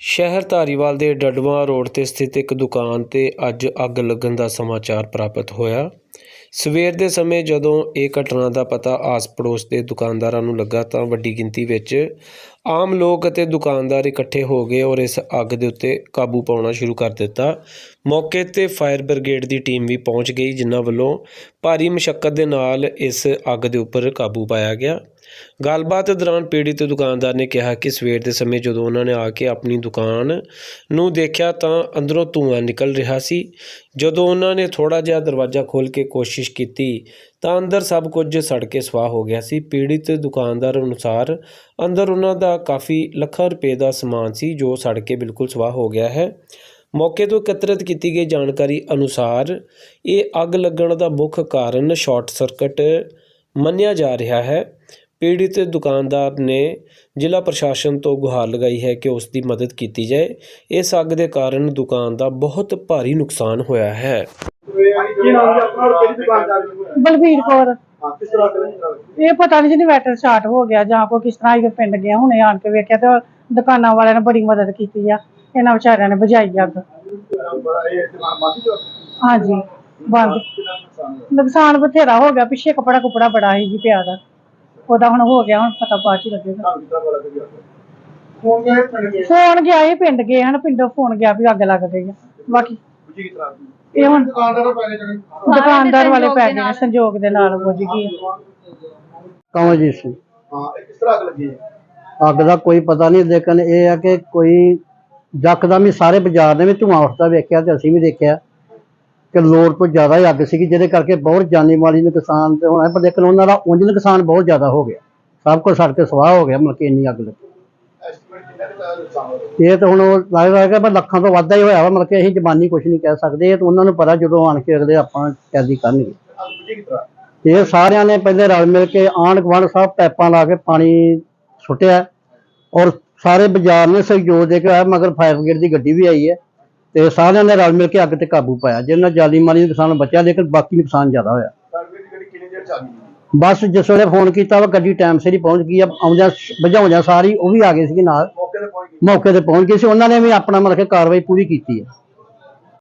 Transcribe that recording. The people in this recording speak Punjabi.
ਸ਼ਹਿਰ ਧਾਰੀਵਾਲ ਦੇ ਡੱਡਵਾਂ ਰੋਡ ਤੇ ਸਥਿਤ ਇੱਕ ਦੁਕਾਨ ਤੇ ਅੱਜ ਅੱਗ ਲੱਗਣ ਦਾ ਸਮਾਚਾਰ ਪ੍ਰਾਪਤ ਹੋਇਆ। ਸਵੇਰ ਦੇ ਸਮੇਂ ਜਦੋਂ ਇਹ ਘਟਨਾ ਦਾ ਪਤਾ ਆਸ-ਪੜੋਸ ਦੇ ਦੁਕਾਨਦਾਰਾਂ ਨੂੰ ਲੱਗਾ ਤਾਂ ਵੱਡੀ ਗਿਣਤੀ ਵਿੱਚ ਆਮ ਲੋਕ ਅਤੇ ਦੁਕਾਨਦਾਰ ਇਕੱਠੇ ਹੋ ਗਏ ਔਰ ਇਸ ਅੱਗ ਦੇ ਉੱਤੇ ਕਾਬੂ ਪਾਉਣਾ ਸ਼ੁਰੂ ਕਰ ਦਿੱਤਾ। ਮੌਕੇ ਤੇ ਫਾਇਰ ਬ੍ਰਿਗੇਡ ਦੀ ਟੀਮ ਵੀ ਪਹੁੰਚ ਗਈ, ਜਿਨ੍ਹਾਂ ਵੱਲੋਂ ਭਾਰੀ ਮੁਸ਼ਕਲ ਦੇ ਨਾਲ ਇਸ ਅੱਗ ਦੇ ਉੱਪਰ ਕਾਬੂ ਪਾਇਆ ਗਿਆ। ਗੱਲਬਾਤ ਦੌਰਾਨ ਪੀੜਿਤ ਦੁਕਾਨਦਾਰ ਨੇ ਕਿਹਾ ਕਿ ਸਵੇਰ ਦੇ ਸਮੇਂ ਜਦੋਂ ਉਹਨਾਂ ਨੇ ਆ ਕੇ ਆਪਣੀ ਦੁਕਾਨ ਨੂੰ ਦੇਖਿਆ ਤਾਂ ਅੰਦਰੋਂ ਧੂੰਆਂ ਨਿਕਲ ਰਿਹਾ ਸੀ। ਜਦੋਂ ਉਹਨਾਂ ਨੇ ਥੋੜਾ ਜਿਹਾ ਦਰਵਾਜ਼ਾ ਖੋਲ੍ਹ ਕੇ ਕੋਸ਼ਿਸ਼ ਕੀਤੀ ਤਾਂ ਅੰਦਰ ਸਭ ਕੁਝ ਸੜ ਕੇ ਸਵਾਹ ਹੋ ਗਿਆ ਸੀ। ਪੀੜਿਤ ਦੁਕਾਨਦਾਰ ਅਨੁਸਾਰ ਅੰਦਰ ਉਹਨਾਂ ਦਾ ਕਾਫੀ ਲੱਖਾਂ ਰੁਪਏ ਦਾ ਸਮਾਨ ਸੀ ਜੋ ਸੜ ਕੇ ਬਿਲਕੁਲ ਸਵਾਹ ਹੋ ਗਿਆ ਹੈ। ਮੌਕੇ ਤੋਂ ਇਕੱਤਰਿਤ ਕੀਤੀ ਗਈ ਜਾਣਕਾਰੀ ਅਨੁਸਾਰ ਇਹ ਅੱਗ ਲੱਗਣ ਦਾ ਮੁੱਖ ਕਾਰਨ ਸ਼ਾਰਟ ਸਰਕਟ ਮੰਨਿਆ ਜਾ ਰਿਹਾ ਹੈ। ਪੀੜਿਤ ਦੁਕਾਨਦਾਰ ਨੇ ਜ਼ਿਲ੍ਹਾ ਪ੍ਰਸ਼ਾਸਨ ਤੋਂ ਗੁਹਾਰ ਲਗਾਈ ਹੈ ਕਿ ਉਸ ਦੀ ਮਦਦ ਕੀਤੀ ਜਾਏ। ਇਸ ਅੱਗ ਦੇ ਕਾਰਨ ਦੁਕਾਨ ਦਾ ਬਹੁਤ ਭਾਰੀ ਨੁਕਸਾਨ ਹੋਇਆ ਹੈ। ਕੀ ਨਾਮ ਜੀ ਆਪਣਾ ਔਰ ਕਿਹੜੀ ਦੁਕਾਨਦਾਰ ਦੀ ਹੈ? ਬਲਬੀਰ ਕੌਰ। ਹਾਂ ਕਿਸ ਤਰ੍ਹਾਂ ਕरें ਇਹ ਪਤਾ ਨਹੀਂ ਜਿਹਨੇ ਵੈਟਰ ਸਟਾਰਟ ਹੋ ਗਿਆ ਜਾਂ ਕੋਈ ਕਿਸ ਤਰ੍ਹਾਂ ਇਹ ਪਿੰਡ ਗਿਆ ਹੁਣੇ ਆਣ ਕੇ ਵੇਖਿਆ ਤੇ ਦੁਕਾਨਾਂ ਵਾਲਿਆਂ ਨੇ ਬੜੀ ਮਦਦ ਕੀਤੀ ਆ। ਇਹਨਾਂ ਵਿਚਾਰਿਆਂ ਨੇ ਬੁਝਾਈ ਅੱਗ। ਹਾਂਜੀ ਬੰਦ। ਨੁਕਸਾਨ ਬਥੇਰਾ ਹੋ ਗਿਆ ਪਿੱਛੇ ਕਪੜਾ ਕੁਪੜਾ ਬੜਾ ਸੀ ਜੀ ਪਿਆ ਦਾ। ਉਹਦਾ ਹੁਣ ਹੋ ਗਿਆ ਹੁਣ ਪਤਾ ਬਾਅਦ ਚ ਲੱਗੇਗਾ। ਫੋਨ ਗਿਆ ਇਹ ਪਿੰਡ ਗਏ ਹਨ ਪਿੰਡੋਂ ਫੋਨ ਗਿਆ ਵੀ ਅੱਗ ਲੱਗ ਗਈ ਆ। ਬਾਕੀ ਇਹ ਹੁਣ ਦੁਕਾਨਦਾਰ ਵਾਲੇ ਪੈ ਗਏ ਨੇ ਸੰਜੋਗ ਦੇ ਨਾਲ ਬੁਝ ਗਈ ਕਮਲਜੀਤ ਸਿੰਘ ਹਾਂ ਇਹ ਕਿਸ ਤਰ੍ਹਾਂ ਅੱਗ ਲੱਗੀ ਹੈ ਅੱਗ ਦਾ ਕੋਈ ਪਤਾ ਨਹੀਂ ਲੇਕਿਨ ਇਹ ਆ ਕਿ ਕੋਈ ਯਕਦਮ ਹੀ ਸਾਰੇ ਬਾਜ਼ਾਰ ਨੇ ਵੀ ਧੂੰਆਂ ਉੱਠਦਾ ਵੇਖਿਆ ਤੇ ਅਸੀਂ ਵੀ ਦੇਖਿਆ ਕਿ ਲੋੜ ਤੋਂ ਜ਼ਿਆਦਾ ਹੀ ਅੱਗ ਸੀਗੀ ਜਿਹਦੇ ਕਰਕੇ ਬਹੁਤ ਜਾਨੀ ਮਾਲੀ ਨੁਕਸਾਨ ਤੇ ਹੋਣਾ ਪਰ ਲੇਕਿਨ ਉਹਨਾਂ ਦਾ ਉਂਝ ਨੁਕਸਾਨ ਬਹੁਤ ਜ਼ਿਆਦਾ ਹੋ ਗਿਆ। ਸਭ ਕੁਝ ਸੜ ਕੇ ਸਵਾਹ ਹੋ ਗਿਆ ਮਤਲਬ ਕਿ ਇੰਨੀ ਅੱਗ ਲੱਗੀ। ਦਾ ਇਹ ਤਾਂ ਹੁਣ ਲੱਗਦਾ ਕਿ ਲੱਖਾਂ ਤੋਂ ਵੱਧ ਹੀ ਹੋਇਆ ਵਾ ਮਤਲਬ ਕਿ ਅਸੀਂ ਜ਼ਬਾਨੀ ਕੁਝ ਨਹੀਂ ਕਹਿ ਸਕਦੇ ਇਹ ਤਾਂ ਉਹਨਾਂ ਨੂੰ ਪਤਾ ਜਦੋਂ ਆਣ ਕੇ ਅਗਲੇ ਆਪਾਂ ਕੈਦੀ ਕਰਨਗੇ। ਇਹ ਸਾਰਿਆਂ ਨੇ ਪਹਿਲੇ ਰਲ ਮਿਲ ਕੇ ਆਂਢ ਗੁਆਂਢ ਸਭ ਪੈਪਾਂ ਲਾ ਕੇ ਪਾਣੀ ਸੁੱਟਿਆ ਔਰ ਸਾਰੇ ਬਾਜ਼ਾਰ ਨੇ ਸਹਿਯੋਗ ਦੇ ਕੇ ਆਇਆ, ਮਗਰ ਫਾਇਰ ਬ੍ਰਿਗੇਡ ਦੀ ਗੱਡੀ ਵੀ ਆਈ ਹੈ ਤੇ ਸਾਰਿਆਂ ਨੇ ਰਲ ਮਿਲ ਕੇ ਅੱਗ ਤੇ ਕਾਬੂ ਪਾਇਆ। ਜਿਹਦੇ ਜਾਲੀ ਮਾਲੀ ਨੁਕਸਾਨ ਬਚਿਆ, ਲੇਕਿਨ ਬਾਕੀ ਨੁਕਸਾਨ ਜ਼ਿਆਦਾ ਹੋਇਆ। ਬਸ ਜਿਸ ਵੇਲੇ ਫੋਨ ਕੀਤਾ ਵਾ, ਗੱਡੀ ਟਾਈਮ ਸਿਰ ਹੀ ਪਹੁੰਚ ਗਈ ਆ, ਆਉਂਦਿਆਂ ਬੁਝਾਉਂਦਿਆਂ ਸਾਰੀ ਉਹ ਵੀ ਆ ਗਏ ਸੀਗੇ ਨਾਲ। ਮੌਕੇ ਤੇ ਪਹੁੰਚ ਗਈ ਮੌਕੇ ਤੇ ਪਹੁੰਚ ਗਏ ਸੀ। ਉਹਨਾਂ ਨੇ ਵੀ ਆਪਣਾ ਮਤਲਬ ਕਿ ਕਾਰਵਾਈ ਪੂਰੀ ਕੀਤੀ ਹੈ।